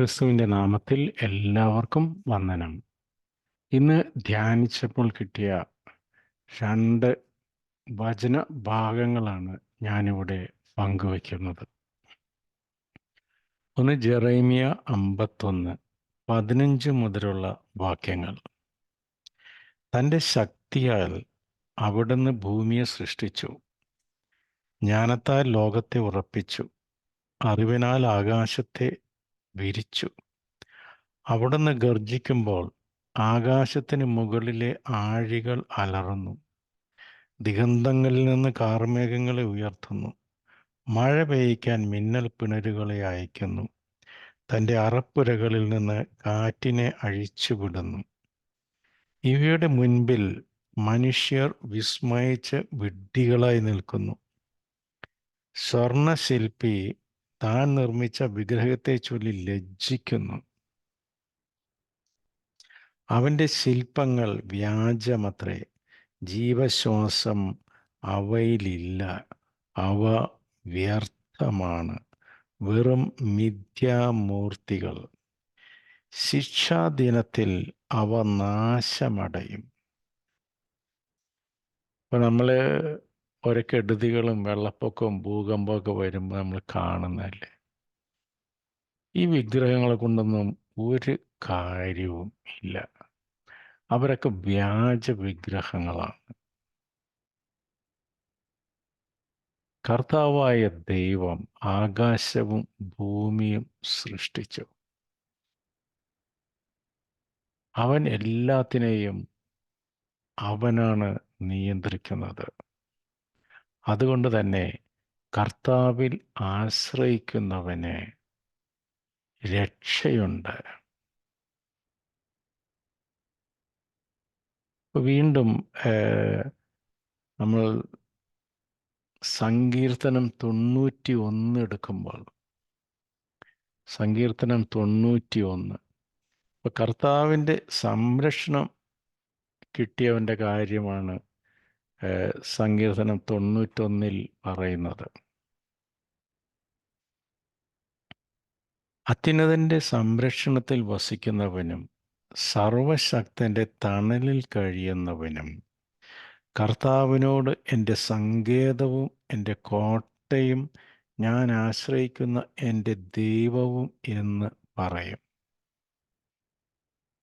ക്രിസ്തുവിന്റെ നാമത്തിൽ എല്ലാവർക്കും വന്ദനം. ഇന്ന് ധ്യാനിച്ചപ്പോൾ കിട്ടിയ രണ്ട് വചന ഭാഗങ്ങളാണ് ഞാനിവിടെ പങ്കുവയ്ക്കുന്നത്. ഒന്ന് ജെറേമിയ അമ്പത്തൊന്ന് പതിനഞ്ച് മുതലുള്ള വാക്യങ്ങൾ. തന്റെ ശക്തിയാൽ അവിടുന്ന് ഭൂമിയെ സൃഷ്ടിച്ചു. ജ്ഞാനത്താൽ ലോകത്തെ ഉറപ്പിച്ചു. അറിവിനാൽ ആകാശത്തെ വിരിച്ചു. അവിടുന്ന് ഗർജിക്കുമ്പോൾ ആകാശത്തിന് മുകളിലെ ആഴികൾ അലറുന്നു. ദിഗന്ധങ്ങളിൽ നിന്ന് കാർമേഘങ്ങളെ ഉയർത്തുന്നു. മഴ പെയ്യ്ക്കാൻ മിന്നൽ പിണരുകളെ അയക്കുന്നു. തന്റെ അറപ്പുരകളിൽ നിന്ന് കാറ്റിനെ അഴിച്ചുവിടുന്നു. ഇവയുടെ മുൻപിൽ മനുഷ്യർ വിസ്മയിച്ച് വിഡ്ഢികളായി നിൽക്കുന്നു. സ്വർണശില്പി താൻ നിർമ്മിച്ച വിഗ്രഹത്തെ ചൊല്ലി ലജ്ജിക്കുന്നു. അവന്റെ ശില്പങ്ങൾ വ്യാജമത്രേ. ജീവശ്വാസം അവയിലില്ല. അവ വ്യർത്ഥമാണ്. വെറും മിഥ്യാമൂർത്തികൾ. ശിക്ഷാദിനത്തിൽ അവ നാശമടയും. ഇപ്പൊ നമ്മൾ ഓരോ കെടുതികളും വെള്ളപ്പൊക്കവും ഭൂകമ്പമൊക്കെ വരുമ്പോൾ നമ്മൾ കാണുന്നതല്ലേ? ഈ വിഗ്രഹങ്ങളെ കൊണ്ടൊന്നും ഒരു കാര്യവും ഇല്ല. അവരൊക്കെ വ്യാജ വിഗ്രഹങ്ങളാണ്. കർത്താവായ ദൈവം ആകാശവും ഭൂമിയും സൃഷ്ടിച്ചു. അവൻ എല്ലാത്തിനെയും അവനാണ് നിയന്ത്രിക്കുന്നത്. അതുകൊണ്ട് തന്നെ കർത്താവിൽ ആശ്രയിക്കുന്നവന് രക്ഷയുണ്ട്. വീണ്ടും നമ്മൾ സങ്കീർത്തനം തൊണ്ണൂറ്റി ഒന്ന് എടുക്കുമ്പോൾ സങ്കീർത്തനം തൊണ്ണൂറ്റി ഒന്ന് കർത്താവിന്റെ സംരക്ഷണം കിട്ടിയവന്റെ കാര്യമാണ് സങ്കീർത്തനം തൊണ്ണൂറ്റൊന്നിൽ പറയുന്നത്. അത്യുന്നതന്റെ സംരക്ഷണത്തിൽ വസിക്കുന്നവനും സർവശക്തന്റെ തണലിൽ കഴിയുന്നവനും കർത്താവിനോട് എന്റെ സങ്കേതവും എന്റെ കോട്ടയും ഞാൻ ആശ്രയിക്കുന്ന എന്റെ ദൈവവും എന്ന് പറയും.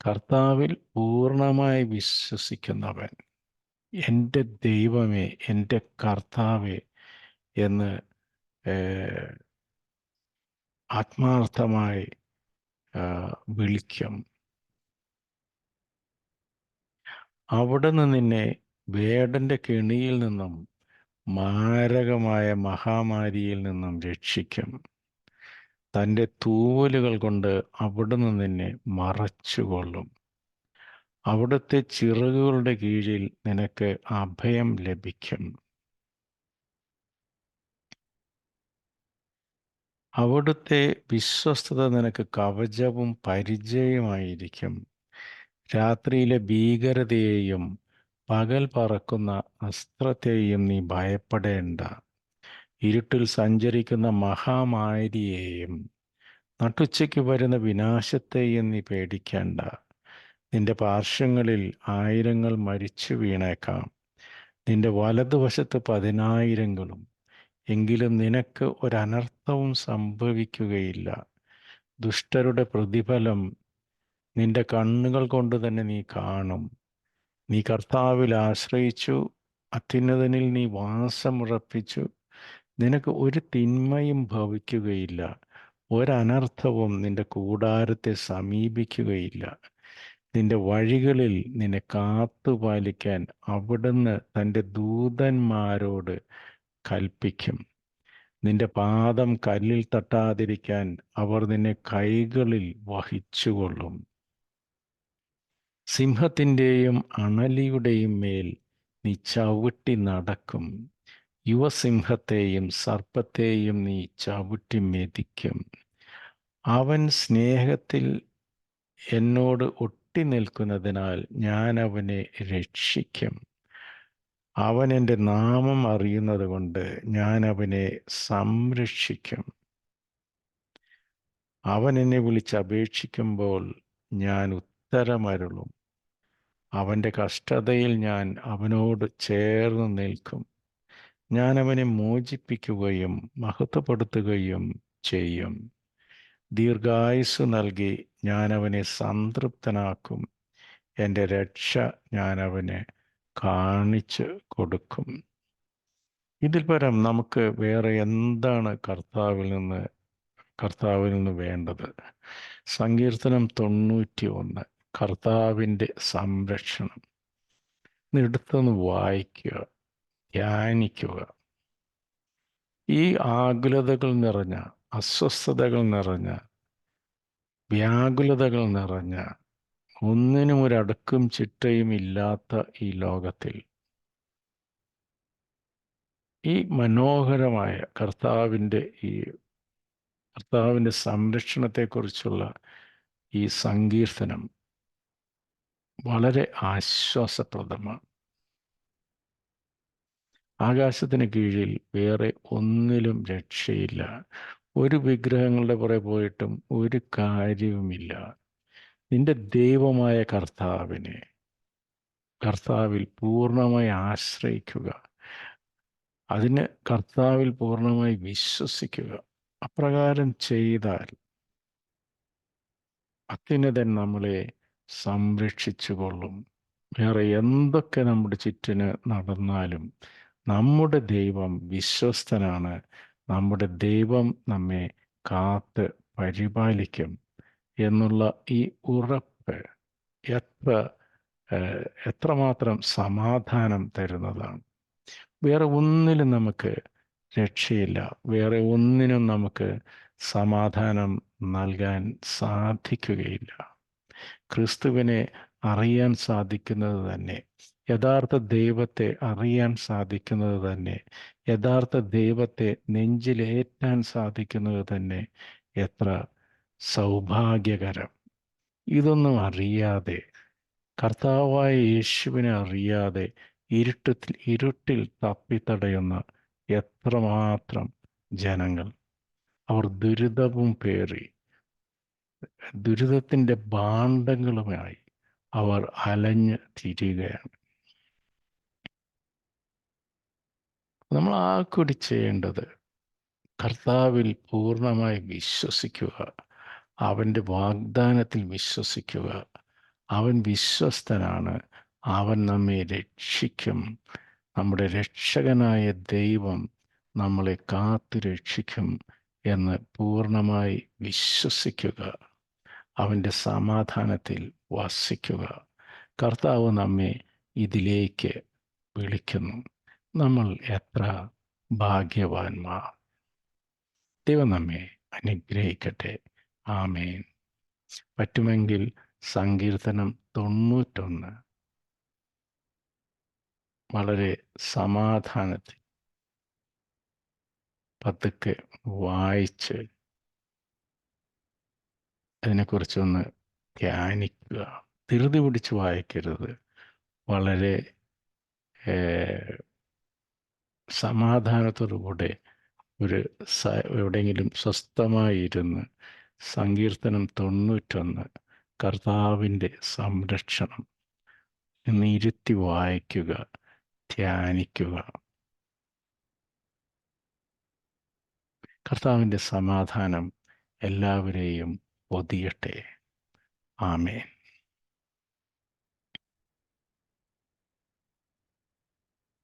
കർത്താവിൽ പൂർണമായി വിശ്വസിക്കുന്നവൻ എന്റെ ദൈവമേ എന്റെ കർത്താവേ എന്ന് ആത്മാർത്ഥമായി വിളിക്കും. അവിടുന്ന് നിന്നെ വേടന്റെ കെണിയിൽ നിന്നും മാരകമായ മഹാമാരിയിൽ നിന്നും രക്ഷിക്കും. തന്റെ തൂവലുകൾ കൊണ്ട് അവിടുന്ന് നിന്നെ മറച്ചുകൊള്ളും. അവിടുത്തെ ചിറകുകളുടെ കീഴിൽ നിനക്ക് അഭയം ലഭിക്കും. അവിടുത്തെ വിശ്വസ്തത നിനക്ക് കവചവും പരിചയമായിരിക്കും രാത്രിയിലെ ഭീകരതയെയും പകൽ പറക്കുന്ന അസ്ത്രത്തെയും നീ ഭയപ്പെടേണ്ട. ഇരുട്ടിൽ സഞ്ചരിക്കുന്ന മഹാമാരിയെയും നട്ടുച്ചയ്ക്ക് വരുന്ന വിനാശത്തെയും നീ പേടിക്കേണ്ട. നിന്റെ പാർശ്വങ്ങളിൽ ആയിരങ്ങൾ മരിച്ചു വീണേക്കാം. നിന്റെ വലതുവശത്ത് പതിനായിരങ്ങളും എങ്കിലും നിനക്ക് ഒരനർത്ഥവും സംഭവിക്കുകയില്ല. ദുഷ്ടരുടെ പ്രതിഫലം നിന്റെ കണ്ണുകൾ കൊണ്ട് തന്നെ നീ കാണും. നീ കർത്താവിൽ ആശ്രയിച്ചു അത്യുന്നതനിൽ നീ വാസമുറപ്പിച്ചു. നിനക്ക് ഒരു തിന്മയും ഭവിക്കുകയില്ല. ഒരനർത്ഥവും നിന്റെ കൂടാരത്തെ സമീപിക്കുകയില്ല. നിന്റെ വഴികളിൽ നിന്നെ കാത്തു പാലിക്കാൻ അവിടുന്ന് തന്റെ ദൂതന്മാരോട് കൽപ്പിക്കും. നിന്റെ പാദം കല്ലിൽ തട്ടാതിരിക്കാൻ അവർ നിന്നെ കൈകളിൽ വഹിച്ചുകൊള്ളും. സിംഹത്തിന്റെയും അണലിയുടെയും മേൽ നീ ചവിട്ടി നടക്കും. യുവസിംഹത്തെയും സർപ്പത്തെയും നീ ചവിട്ടി മെതിക്കും. അവൻ സ്നേഹത്തിൽ എന്നോട് ഒട്ടി നിൽക്കുന്നതിനാൽ ഞാൻ അവനെ രക്ഷിക്കും. അവൻ എന്റെ നാമം അറിയുന്നത് കൊണ്ട് ഞാൻ അവനെ സംരക്ഷിക്കും. അവൻ എന്നെ വിളിച്ച് അപേക്ഷിക്കുമ്പോൾ ഞാൻ ഉത്തരമരുളും. അവന്റെ കഷ്ടതയിൽ ഞാൻ അവനോട് ചേർന്ന് നിൽക്കും. ഞാൻ അവനെ മോചിപ്പിക്കുകയും മഹത്വപ്പെടുത്തുകയും ചെയ്യും. ദീർഘായുസ് നൽകി ഞാൻ അവനെ സംതൃപ്തനാക്കും. എന്റെ രക്ഷ ഞാൻ അവന് കാണിച്ചു കൊടുക്കും. ഇതിൽ പരം നമുക്ക് വേറെ എന്താണ് കർത്താവിൽ നിന്ന് കർത്താവിൽ നിന്ന് വേണ്ടത്? സങ്കീർത്തനം തൊണ്ണൂറ്റി ഒന്ന് കർത്താവിന്റെ സംരക്ഷണം. എടുത്തൊന്ന് വായിക്കുക ധ്യാനിക്കുക. ഈ ആകുലതകൾ നിറഞ്ഞ അസ്വസ്ഥതകൾ നിറഞ്ഞ വ്യാകുലതകൾ നിറഞ്ഞ ഒന്നിനും ഒരടുക്കും ചിട്ടയും ഇല്ലാത്ത ഈ ലോകത്തിൽ ഈ മനോഹരമായ കർത്താവിന്റെ ഈ കർത്താവിന്റെ സംരക്ഷണത്തെക്കുറിച്ചുള്ള ഈ സങ്കീർത്തനം വളരെ ആശ്വാസപ്രദമാണ്. ആകാശത്തിന് കീഴിൽ വേറെ ഒന്നിലും രക്ഷയില്ല. ഒരു വിഗ്രഹങ്ങളുടെ പുറകെ പോയിട്ടും ഒരു കാര്യവുമില്ല. നിന്റെ ദൈവമായ കർത്താവിനെ കർത്താവിൽ പൂർണമായി ആശ്രയിക്കുക. അതിന് കർത്താവിൽ പൂർണമായി വിശ്വസിക്കുക. അപ്രകാരം ചെയ്താൽ അത്യുന്നതൻ നമ്മളെ സംരക്ഷിച്ചു കൊള്ളും വേറെ എന്തൊക്കെ നമ്മുടെ ചുറ്റിന് നടന്നാലും നമ്മുടെ ദൈവം വിശ്വസ്തനാണ്. നമ്മുടെ ദൈവം നമ്മെ കാത്ത് പരിപാലിക്കും എന്നുള്ള ഈ ഉറപ്പ് എത്ര എത്രമാത്രം സമാധാനം തരുന്നതാണ്. വേറെ ഒന്നിലും നമുക്ക് രക്ഷയില്ല. വേറെ ഒന്നിനും നമുക്ക് സമാധാനം നൽകാൻ സാധിക്കുകയില്ല. ക്രിസ്തുവിനെ അറിയാൻ സാധിക്കുന്നത് തന്നെ യഥാർത്ഥ ദൈവത്തെ അറിയാൻ സാധിക്കുന്നത് തന്നെ യഥാർത്ഥ ദൈവത്തെ നെഞ്ചിലേറ്റാൻ സാധിക്കുന്നത് തന്നെ എത്ര സൗഭാഗ്യകരം. ഇതൊന്നും അറിയാതെ കർത്താവായ യേശുവിനെ അറിയാതെ ഇരുട്ടത്തിൽ ഇരുട്ടിൽ തപ്പിത്തടയുന്ന എത്രമാത്രം ജനങ്ങൾ. അവർ ദുരിതവും പേറി ദുരിതത്തിന്റെ ഭാണ്ഡങ്ങളുമായി അവർ അലഞ്ഞ് തിരിയുകയാണ്. നമ്മൾ ആ കൂടി ചെയ്യേണ്ടത് കർത്താവിൽ പൂർണമായി വിശ്വസിക്കുക അവന്റെ വാഗ്ദാനത്തിൽ വിശ്വസിക്കുക. അവൻ വിശ്വസ്തനാണ്. അവൻ നമ്മെ രക്ഷിക്കും. നമ്മുടെ രക്ഷകനായ ദൈവം നമ്മളെ കാത്തു രക്ഷിക്കും എന്ന് പൂർണമായി വിശ്വസിക്കുക. അവന്റെ സമാധാനത്തിൽ വസിക്കുക. കർത്താവ് നമ്മെ ഇതിലേക്ക് വിളിക്കുന്നു. നമ്മൾ എത്ര ഭാഗ്യവാന്മാർ. ദൈവം നമ്മെ അനുഗ്രഹിക്കട്ടെ. ആമേൻ. പറ്റുമെങ്കിൽ സങ്കീർത്തനം തൊണ്ണൂറ്റൊന്ന്. വളരെ സമാധാനത്തിൽ പതുക്കെ വായിച്ച് അതിനെക്കുറിച്ചൊന്ന് ധ്യാനിക്കുക. ധൃതി പിടിച്ച് വായിക്കരുത്. വളരെ സമാധാനത്തോടുകൂടെ ഒരു സ എവിടെയെങ്കിലും സ്വസ്ഥമായിരുന്ന് സങ്കീർത്തനം തൊണ്ണൂറ്റൊന്ന് കർത്താവിന്റെ സംരക്ഷണം എന്ന് ഇരുത്തി വായിക്കുക ധ്യാനിക്കുക. കർത്താവിന്റെ സമാധാനം എല്ലാവരെയും പൊതിയട്ടെ. ആമേൻ.